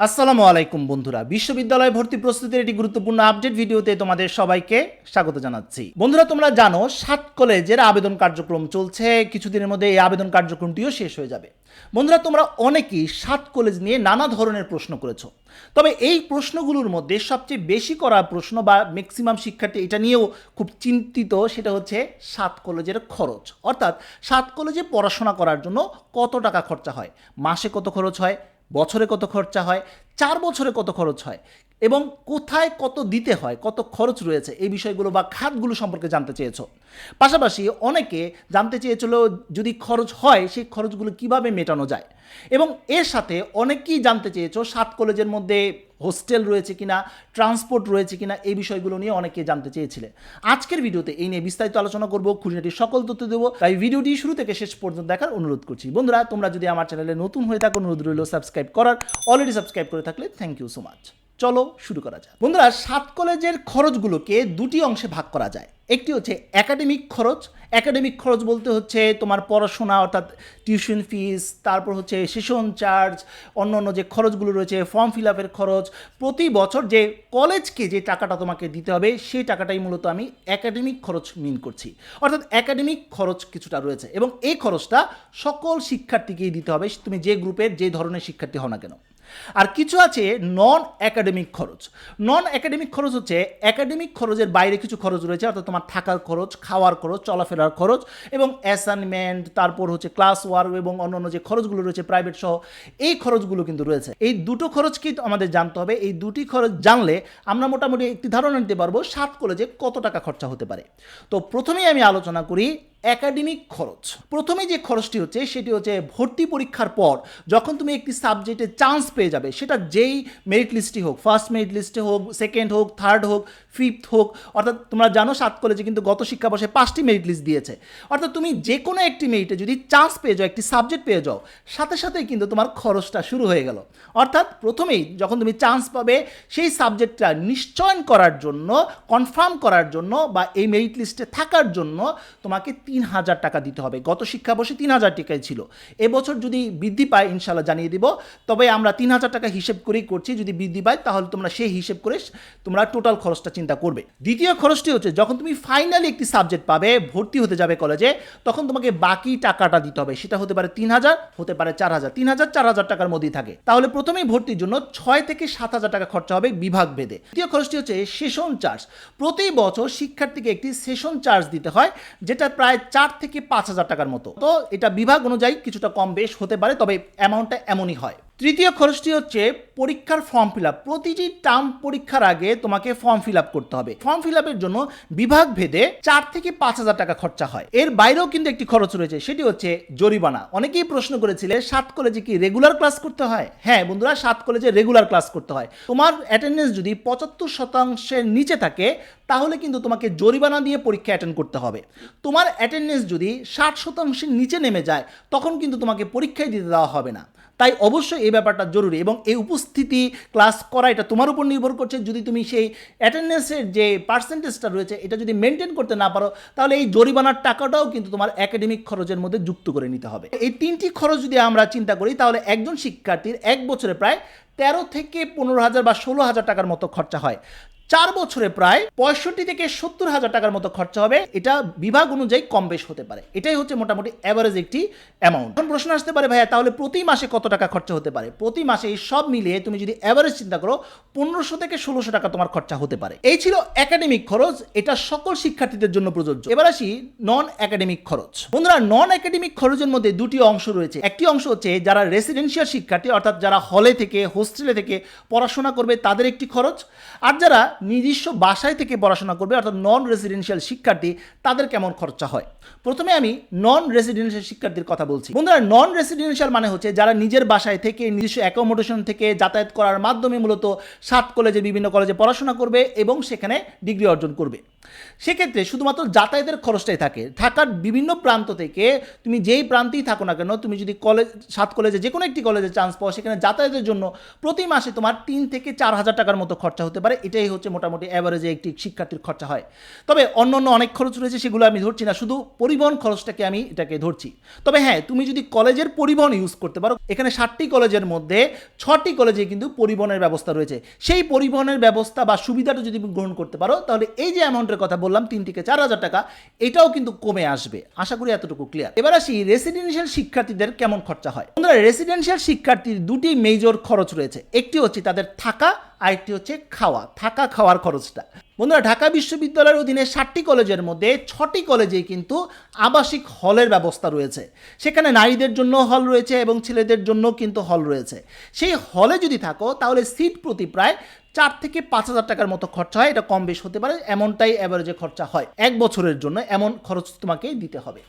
আসসালামু আলাইকুম বন্ধুরা। বিশ্ববিদ্যালয় ভর্তি প্রস্তুতির একটি গুরুত্বপূর্ণ আপডেট ভিডিওতে তোমাদের সবাইকে স্বাগত জানাচ্ছি। বন্ধুরা, তোমরা জানো, সাত কলেজের আবেদন কার্যক্রম চলছে। কিছুদিনের মধ্যে এই আবেদন কার্যক্রমটিও শেষ হয়ে যাবে। বন্ধুরা, তোমরা অনেকেই সাত কলেজ নিয়ে নানা ধরনের প্রশ্ন করেছ। তবে এই প্রশ্নগুলোর মধ্যে সবচেয়ে বেশি করা প্রশ্ন বা ম্যাক্সিমাম শিক্ষার্থী এটা নিয়েও খুব চিন্তিত, সেটা হচ্ছে সাত কলেজের খরচ। অর্থাৎ সাত কলেজে পড়াশোনা করার জন্য কত টাকা খরচা হয়? মাসে কত খরচ হয়? বছরে কত খরচা হয়? চার বছরে কত খরচ হয়? এবং কোথায় কত দিতে হয়, কত খরচ রয়েছে, এই বিষয়গুলো বা খাতগুলো সম্পর্কে জানতে চেয়েছ। পাশাপাশি অনেকে জানতে চেয়েছিল যদি খরচ হয়, সেই খরচগুলো কীভাবে মেটানো যায়? এবং এর সাথে অনেকেই জানতে চেয়েছো সাত কলেজের মধ্যে হোস্টেল রয়েছে কিনা, ট্রান্সপোর্ট রয়েছে কিনা, এই বিষয়গুলো নিয়ে অনেকে জানতে চেয়েছিলেন আজকের ভিডিওতে এই নিয়ে বিস্তারিত আলোচনা করব, খুঁটিনাটি সকল তথ্য দেবো, তাই ভিডিওটি শুরু থেকে শেষ পর্যন্ত দেখার অনুরোধ করছি। বন্ধুরা, তোমরা যদি আমার চ্যানেলে নতুন হয়ে থাকো, অনুরোধ রইল সাবস্ক্রাইব করার অলরেডি সাবস্ক্রাইব করে থাকলে থ্যাংক ইউ সো মাচ চলো শুরু করা যাক। বন্ধুরা, সাত কলেজের খরচগুলোকে দুটি অংশে ভাগ করা যায়। একটি হচ্ছে একাডেমিক খরচ। একাডেমিক খরচ বলতে হচ্ছে তোমার পড়াশোনা, অর্থাৎ টিউশন ফিস তারপর হচ্ছে সেশন চার্জ অন্য অন্য যে খরচগুলো রয়েছে ফর্ম ফিল আপের খরচ। প্রতি বছর যে কলেজকে যে টাকাটা তোমাকে দিতে হবে, সেই টাকাটাই মূলত আমি একাডেমিক খরচ মিন করছি। অর্থাৎ একাডেমিক খরচ কিছুটা রয়েছে এবং এই খরচটা সকল শিক্ষার্থীকেই দিতে হবে। তুমি যে গ্রুপের যে ধরনের শিক্ষার্থী হও না কেন। আর কিছু আছে নন একাডেমিক খরচ। নন একাডেমিক খরচ হচ্ছে একাডেমিক খরচের বাইরে কিছু খরচ রয়েছে, অর্থাৎ তোমার থাকার খরচ, খাওয়ার খরচ, চলাফেরার খরচ এবং অ্যাসাইনমেন্ট তারপর হচ্ছে ক্লাস ওয়ার্ক এবং অন্যান্য যে খরচগুলো রয়েছে প্রাইভেট সহ, এই খরচগুলো কিন্তু রয়েছে। এই দুটো খরচ তো আমাদের জানতে হবে? এই দুটি খরচ জানলে আমরা মোটামুটি একটি ধারণা নিতে পারব সাত কলেজে কত টাকা খরচা হতে পারে। তো প্রথমেই আমি আলোচনা করি একাডেমিক খরচ। প্রথমে যে খরচটি হচ্ছে, সেটি হচ্ছে ভর্তি পরীক্ষার পর যখন তুমি একটি সাবজেক্টে চান্স পেয়ে যাবে, সেটা যেই মেরিট লিস্টই হোক ফার্স্ট মেরিট লিস্টে হোক সেকেন্ড হোক থার্ড হোক ফিফথ হোক, অর্থাৎ তোমরা জানো সাত কলেজে কিন্তু গত শিক্ষাবর্ষে পাঁচটি মেরিট লিস্ট দিয়েছে। অর্থাৎ তুমি যে কোনো একটি মেরিটে যদি চান্স পেয়ে যাও, একটি সাবজেক্ট পেয়ে যাও, সাথে সাথেই কিন্তু তোমার খরচটা শুরু হয়ে গেল। অর্থাৎ প্রথমেই যখন তুমি চান্স পাবে, সেই সাবজেক্টটা নিশ্চয়ন করার জন্য কনফার্ম করার জন্য বা এই মেরিট লিস্টে থাকার জন্য তোমাকে তিন হাজার টাকা দিতে হবে। গত শিক্ষাবর্ষে তিন হাজার টাকাই ছিল। এবছর যদি বৃদ্ধি পায় ইনশাল্লাহ জানিয়ে দিব। তবে আমরা তিন হাজার টাকা হিসেব করেই করছি। যদি বৃদ্ধি পায়, তাহলে তোমরা সেই হিসেব করে, তোমরা টোটাল খরচটা চিন্তা করবে। দ্বিতীয় খরচটি হচ্ছে, যখন তুমি ফাইনালি একটি সাবজেক্ট পাবে, ভর্তি হতে যাবে কলেজে তখন তোমাকে বাকি টাকাটা দিতে হবে। সেটা হতে পারে তিন হাজার, হতে পারে চার হাজার। তিন হাজার, চার হাজার টাকার মধ্যেই থাকে। তাহলে প্রথমেই ভর্তির জন্য ছয় থেকে সাত হাজার টাকা খরচা হবে বিভাগ ভেদে। দ্বিতীয় খরচটি হচ্ছে সেশন চার্জ প্রতি বছর শিক্ষার্থীকে একটি সেশন চার্জ দিতে হয়, যেটা প্রায় চার থেকে পাঁচ হাজার টাকার মতো। তো এটা বিভাগ অনুযায়ী কিছুটা কম বেশ হতে পারে, তবে অ্যামাউন্টটা এমনই হয়। তৃতীয় খরচটি হচ্ছে পরীক্ষার ফর্ম ফিল আপ প্রতিটি টার্ম পরীক্ষার আগে তোমাকে ফর্ম ফিল আপ করতে হবে। ফর্ম ফিল আপের জন্য বিভাগ ভেদে চার থেকে পাঁচ হাজার টাকা খরচা হয়। এর বাইরেও কিন্তু একটি খরচ রয়েছে, সেটি হচ্ছে জরিমানা। অনেকেই প্রশ্ন করেছিলে, সাত কলেজে কি রেগুলার ক্লাস করতে হয়? হ্যাঁ বন্ধুরা, সাত কলেজে রেগুলার ক্লাস করতে হয়। তোমার অ্যাটেন্ডেন্স যদি পঁচাত্তর শতাংশের নিচে থাকে, তাহলে কিন্তু তোমাকে জরিমানা দিয়ে পরীক্ষা অ্যাটেন্ড করতে হবে। তোমার অ্যাটেন্ডেন্স যদি ষাট শতাংশের নিচে নেমে যায়, তখন কিন্তু তোমাকে পরীক্ষায় দিতে দেওয়া হবে না। তাই অবশ্যই এই ব্যাপারটা জরুরি এবং এই উপস্থিতি ক্লাস করা এটা তোমার উপর নির্ভর করছে। যদি তুমি সেই অ্যাটেন্ডেন্সের যে পার্সেন্টেজটা রয়েছে, এটা যদি মেনটেন করতে না পারো, তাহলে এই জরিমানার টাকাটাও কিন্তু তোমার একাডেমিক খরচের মধ্যে যুক্ত করে নিতে হবে। এই তিনটি খরচ যদি আমরা চিন্তা করি, তাহলে একজন শিক্ষার্থীর এক বছরে প্রায় তেরো থেকে পনেরো হাজার বা ষোলো হাজার টাকার মতো খরচা হয়। চার বছরে প্রায় পঁয়ষট্টি থেকে সত্তর হাজার টাকার মতো খরচা হবে। এটা বিভাগ অনুযায়ী কম বেশ হতে পারে। এটাই হচ্ছে মোটামুটি অ্যাভারেজ একটি অ্যামাউন্ট এখন প্রশ্ন আসতে পারে, ভাইয়া, তাহলে প্রতি মাসে কত টাকা খরচা হতে পারে? প্রতি মাসে এই সব মিলিয়ে তুমি যদি অ্যাভারেজ চিন্তা করো, পনেরোশো থেকে ষোলোশো টাকা তোমার খরচা হতে পারে। এই ছিল একাডেমিক খরচ। এটা সকল শিক্ষার্থীদের জন্য প্রযোজ্য। এবার আসি নন একাডেমিক খরচ। বন্ধুরা নন একাডেমিক খরচের মধ্যে দুটি অংশ রয়েছে। একটি অংশ হচ্ছে যারা রেসিডেন্সিয়াল শিক্ষার্থী, অর্থাৎ যারা হলে থেকে হোস্টেলে থেকে পড়াশোনা করবে, তাদের একটি খরচ। আর যারা নিজস্ব বাসায় থেকে পড়াশোনা করবে, অর্থাৎ নন রেসিডেন্সিয়াল শিক্ষার্থী, তাদের কেমন খরচা হয়? প্রথমে আমি নন রেসিডেন্সিয়াল শিক্ষার্থীর কথা বলছি। বন্ধুরা নন রেসিডেন্সিয়াল মানে হচ্ছে যারা নিজের বাসায় থেকে, নিজস্ব অ্যাকোমোডেশন থেকে যাতায়াত করার মাধ্যমে মূলত সাত কলেজে, বিভিন্ন কলেজে পড়াশোনা করবে এবং সেখানে ডিগ্রি অর্জন করবে। সেক্ষেত্রে শুধুমাত্র যাতায়াতের খরচটাই থাকে। ঢাকার বিভিন্ন প্রান্ত থেকে তুমি যেই প্রান্তেই থাকো না কেন, তুমি যদি কলেজ, সাত কলেজে যে কোনো একটি কলেজে চান্স পাও, সেখানে যাতায়াতের জন্য প্রতি মাসে তোমার তিন থেকে চার হাজার টাকার মতো খরচা হতে পারে। এটাই হচ্ছে হচ্ছে মোটামুটি অ্যাভারেজে একটি শিক্ষার্থীর খরচা হয়। তবে অন্য অন্য অনেক খরচ রয়েছে সেগুলো আমি ধরছি না, শুধু পরিবহন খরচটাকে আমি এটাকে ধরছি। তবে হ্যাঁ তুমি যদি কলেজের পরিবহন ইউজ করতে পারো, এখানে ষাটটি কলেজের মধ্যে ছটি কলেজে কিন্তু পরিবহনের ব্যবস্থা রয়েছে। সেই পরিবহনের ব্যবস্থা বা সুবিধাটা যদি গ্রহণ করতে পারো, তাহলে এই যে অ্যামাউন্টের কথা বললাম তিন থেকে চার হাজার টাকা, এটাও কিন্তু কমে আসবে। আশা করি এতটুকু ক্লিয়ার এবার আসি রেসিডেন্সিয়াল শিক্ষার্থীদের কেমন খরচা হয়? বন্ধুরা রেসিডেন্সিয়াল শিক্ষার্থীর দুটি মেজর খরচ রয়েছে। একটি হচ্ছে তাদের থাকা আরেকটি হচ্ছে খাওয়া, থাকা খাওয়ার খরচটা। বন্ধুরা, ঢাকা বিশ্ববিদ্যালয়ের অধীনে ষাটটি কলেজের মধ্যে ছটি কলেজেই কিন্তু আবাসিক হলের ব্যবস্থা রয়েছে। সেখানে নারীদের জন্য হল রয়েছে এবং ছেলেদের জন্য কিন্তু হল রয়েছে। সেই হলে যদি থাকো, তাহলে সিট প্রতি প্রায় চার থেকে পাঁচ হাজার টাকার মতো খরচা হয়। এটা কম বেশ হতে পারে, এমনটাই অ্যাভারেজে খরচা হয়। এক বছরের জন্য এমন খরচ তোমাকে দিতে হবে।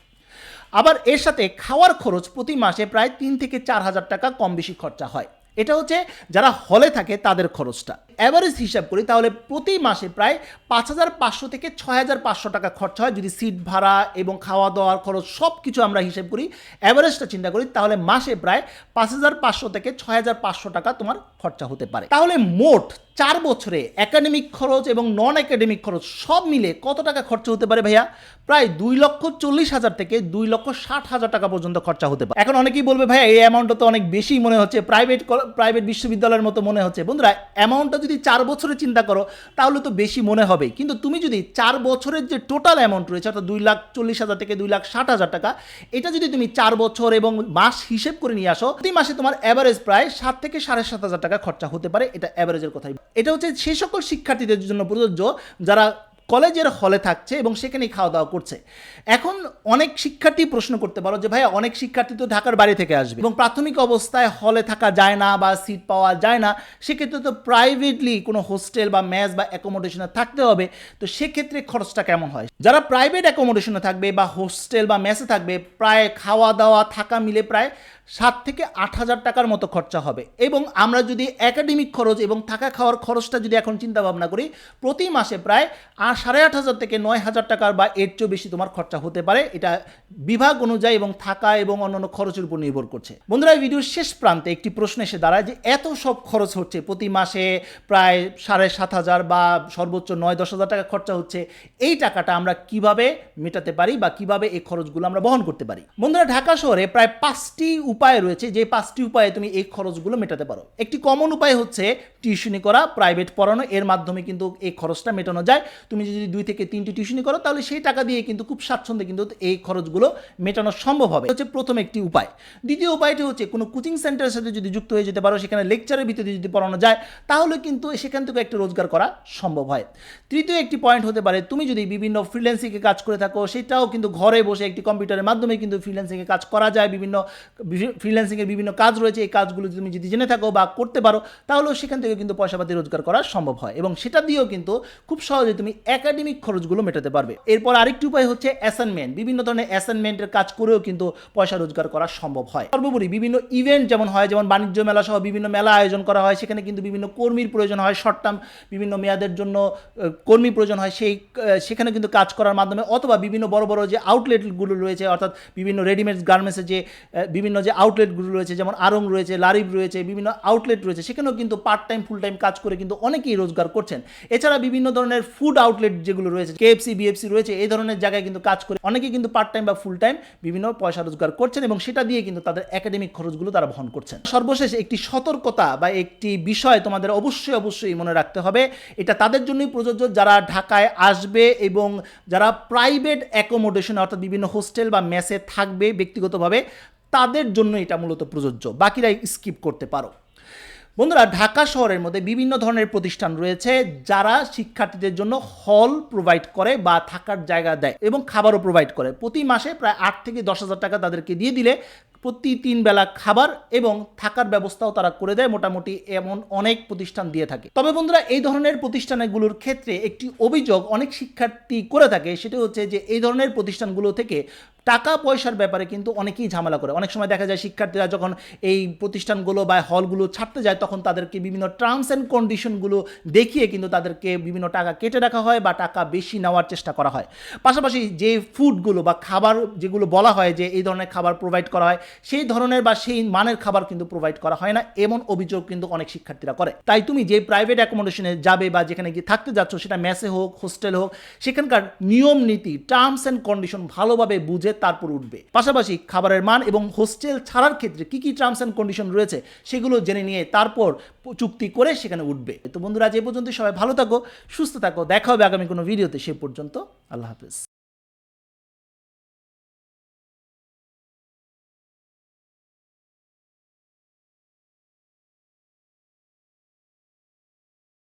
আবার এর সাথে খাওয়ার খরচ প্রতি মাসে প্রায় তিন থেকে চার হাজার টাকা কম বেশি খরচা হয়। এটা হচ্ছে যারা হলে থাকে তাদের খরচটা। অ্যাভারেজ হিসাব করি তাহলে প্রতি মাসে প্রায় পাঁচ হাজার পাঁচশো থেকে ছয় হাজার পাঁচশো টাকা খরচা হয়। যদি সিট ভাড়া এবং খাওয়া দাওয়ার খরচ সব কিছু আমরা হিসেব করি অ্যাভারেজটা চিন্তা করি, তাহলে মাসে প্রায় পাঁচ হাজার পাঁচশো থেকে ছয় হাজার পাঁচশো টাকা তোমার খরচা হতে পারে। তাহলে মোট চার বছরে একাডেমিক খরচ এবং নন একাডেমিক খরচ সব মিলে কত টাকা খরচা হতে পারে ভাইয়া? প্রায় দুই লক্ষ চল্লিশ হাজার থেকে দুই লক্ষ ষাট হাজার টাকা পর্যন্ত খরচা হতে পারে। এখন অনেকেই বলবে ভাইয়া, এই অ্যামাউন্টটা তো অনেক বেশি মনে হচ্ছে প্রাইভেট প্রাইভেট বিশ্ববিদ্যালয়ের মতো মনে হচ্ছে। বন্ধুরা অ্যামাউন্টটা যদি চার বছরে চিন্তা করো, তাহলে তো বেশি মনে হবে। কিন্তু তুমি যদি চার বছরের যে টোটাল অ্যামাউন্ট রয়েছে, অর্থাৎ দুই লাখ চল্লিশ হাজার থেকে দুই লাখ ষাট হাজার টাকা, এটা যদি তুমি চার বছর এবং মাস হিসেব করে নিয়ে আসো, প্রতি মাসে তোমার অ্যাভারেজ প্রায় সাত থেকে সাড়ে সাত হাজার টাকা খরচা হতে পারে। এটা অ্যাভারেজের কথাই। এটা হচ্ছে সেই সকল শিক্ষার্থীদের জন্য প্রযোজ্য যারা কলেজের হলে থাকছে এবং সেখানেই খাওয়া দাওয়া করছে। এখন অনেক শিক্ষার্থী প্রশ্ন করতে পারো যে ভাই অনেক শিক্ষার্থী তো ঢাকার বাড়ি থেকে আসবে। এবং প্রাথমিক অবস্থায় হলে থাকা যায় না বা সিট পাওয়া যায় না, সেক্ষেত্রে তো প্রাইভেটলি কোনো হোস্টেল বা ম্যাচ বা অ্যাকোমোডেশনে থাকতে হবে। তো সেক্ষেত্রে খরচটা কেমন হয়? যারা প্রাইভেট অ্যাকোমোডেশনে থাকবে বা হোস্টেল বা মেসে থাকবে, প্রায় খাওয়া দাওয়া থাকা মিলে প্রায় সাত থেকে আট হাজার টাকার মতো খরচা হবে। এবং আমরা যদি একাডেমিক খরচ এবং থাকা খাওয়ার খরচটা যদি এখন চিন্তা ভাবনা করি, প্রতি মাসে প্রায় সাড়ে আট হাজার থেকে নয় হাজার টাকার বা এর চেয়েও বেশি তোমার খরচা হতে পারে। এটা বিভাগ অনুযায়ী এবং থাকা এবং অন্যান্য খরচের উপর নির্ভর করছে। বন্ধুরা ভিডিওর শেষ প্রান্তে একটি প্রশ্ন এসে দাঁড়ায় যে এত সব খরচ হচ্ছে, প্রতি মাসে প্রায় সাড়ে সাত হাজার বা সর্বোচ্চ নয়, দশ হাজার টাকা খরচা হচ্ছে, এই টাকাটা আমরা কীভাবে মেটাতে পারি বা কীভাবে এই খরচগুলো আমরা বহন করতে পারি? বন্ধুরা, ঢাকা শহরে প্রায় পাঁচটি উপায় রয়েছে, যে পাঁচটি উপায়ে তুমি এই খরচগুলো মেটাতে পারো। একটি কমন উপায় হচ্ছে টিউশনি করা প্রাইভেট পড়ানো, এর মাধ্যমে কিন্তু এই খরচটা মেটানো যায়। তুমি যদি দুই থেকে তিনটি টিউশনি করো, তাহলে সেই টাকা দিয়ে কিন্তু খুব স্বাচ্ছন্দ্যে কিন্তু এই খরচগুলো মেটানো সম্ভব হবে। হচ্ছে প্রথম একটি উপায়। দ্বিতীয় উপায়টি হচ্ছে, কোনো কোচিং সেন্টারের সাথে যদি যুক্ত হয়ে যেতে পারো, সেখানে লেকচারের ভিতরে যদি পড়ানো যায়, তাহলে কিন্তু সেখান থেকে একটা রোজগার করা সম্ভব হয়। তৃতীয় একটি পয়েন্ট হতে পারে, তুমি যদি বিভিন্ন ফ্রিল্যান্সিংয়ে কাজ করে থাকো, সেটাও কিন্তু ঘরে বসে একটি কম্পিউটারের মাধ্যমে কিন্তু ফ্রিল্যান্সিংয়ে কাজ করা যায়। বিভিন্ন ফ্রিল্যান্সিংয়ের বিভিন্ন কাজ রয়েছে, এই কাজগুলো তুমি যদি জেনে থাকো বা করতে পারো, তাহলেও সেখান থেকে কিন্তু পয়সাপাতি রোজগার করা সম্ভব হয়। এবং সেটা দিয়েও কিন্তু খুব সহজে তুমি একাডেমিক খরচগুলো মেটাতে পারবে। এরপর আরেকটি উপায় হচ্ছে অ্যাসাইনমেন্ট বিভিন্ন ধরনের অ্যাসাইনমেন্টের কাজ করেও কিন্তু পয়সা রোজগার করা সম্ভব হয়। সর্বোপরি বিভিন্ন ইভেন্ট যেমন হয়, যেমন বাণিজ্য মেলা সহ বিভিন্ন মেলা আয়োজন করা হয়, সেখানে কিন্তু বিভিন্ন কর্মীর প্রয়োজন হয় শর্ট টার্ম বিভিন্ন মেয়াদের জন্য কর্মী প্রয়োজন হয় সেই সেখানে কিন্তু কাজ করার মাধ্যমে অথবা বিভিন্ন বড় বড় যে আউটলেটগুলো রয়েছে, অর্থাৎ বিভিন্ন রেডিমেড গার্মেন্টসের যে বিভিন্ন যে আউটলেটগুলো রয়েছে, যেমন আরং রয়েছে, লারিব রয়েছে, বিভিন্ন আউটলেট রয়েছে, সেখানেও কিন্তু পার্ট টাইম ফুল টাইম কাজ করে কিন্তু অনেকেই রোজগার করছেন। এছাড়া বিভিন্ন ধরনের ফুড আউটলেট যেগুলো রয়েছে কেএফসি বিএফসি রয়েছে, এই ধরনের জায়গায় কিন্তু কাজ করে অনেকেই কিন্তু পার্ট টাইম বা ফুল টাইম বিভিন্ন পয়সা রোজগার করছেন এবং সেটা দিয়ে কিন্তু তাদের একাডেমিক খরচগুলো তারা বহন করছেন। সর্বশেষ একটি সতর্কতা বা একটি বিষয় তোমাদের অবশ্যই অবশ্যই মনে রাখতে হবে, এটা তাদের জন্যই প্রযোজ্য, যারা ঢাকায় আসবে এবং যারা প্রাইভেট অ্যাকোমোডেশন অর্থাৎ বিভিন্ন হোস্টেল বা মেসে থাকবে ব্যক্তিগতভাবে তাদের জন্য এটা মূলত প্রযোজ্য। বাকিরা স্কিপ করতে পারো। বন্ধুরা, ঢাকা শহরের মধ্যে বিভিন্ন ধরনের প্রতিষ্ঠান রয়েছে যারা শিক্ষার্থীদের জন্য হল প্রোভাইড করে বা থাকার জায়গা দেয় এবং খাবারও প্রোভাইড করে। প্রতি মাসে প্রায় আট থেকে দশ হাজার টাকা তাদেরকে দিয়ে দিলে প্রতি তিন বেলা খাবার এবং থাকার ব্যবস্থাও তারা করে দেয়। মোটামুটি এমন অনেক প্রতিষ্ঠান দিয়ে থাকে। তবে বন্ধুরা, এই ধরনের প্রতিষ্ঠানগুলোর ক্ষেত্রে একটি অভিযোগ অনেক শিক্ষার্থী করে থাকে, সেটা হচ্ছে যে এই ধরনের প্রতিষ্ঠানগুলো থেকে টাকা পয়সার ব্যাপারে কিন্তু অনেকেই ঝামেলা করে। অনেক সময় দেখা যায় শিক্ষার্থীরা যখন এই প্রতিষ্ঠানগুলো বা হলগুলো ছাড়তে যায়, তখন তাদেরকে বিভিন্ন টার্মস অ্যান্ড কন্ডিশনগুলো দেখিয়ে কিন্তু তাদেরকে বিভিন্ন টাকা কেটে রাখা হয় বা টাকা বেশি নেওয়ার চেষ্টা করা হয়। পাশাপাশি যে ফুডগুলো বা খাবার যেগুলো বলা হয় যে এই ধরনের খাবার প্রোভাইড করা হয়, সেই ধরনের বা সেই মানের খাবার কিন্তু প্রোভাইড করা হয় না, এমন অভিযোগ কিন্তু অনেক শিক্ষার্থীরা করে। তাই তুমি যে প্রাইভেট অ্যাকোমোডেশনে যাবে বা যেখানে গিয়ে থাকতে যাচ্ছ, সেটা মেসে হোক হোস্টেল হোক, সেখানকার নিয়ম নীতি টার্মস অ্যান্ড কন্ডিশন ভালোভাবে বুঝে তারপর উঠবে। পাশাপাশি খাবারের মান এবং হোস্টেল ছাড়ার ক্ষেত্রে কি কি টার্মস অ্যান্ড কন্ডিশন রয়েছে সেগুলো জেনে নিয়ে তারপর চুক্তি করে সেখানে উঠবে। তো বন্ধুরা, আজ এ পর্যন্ত সবাই ভালো থাকো, সুস্থ থাকো। দেখা হবে আগামী কোনো ভিডিওতে সে পর্যন্ত আল্লাহ হাফেজ।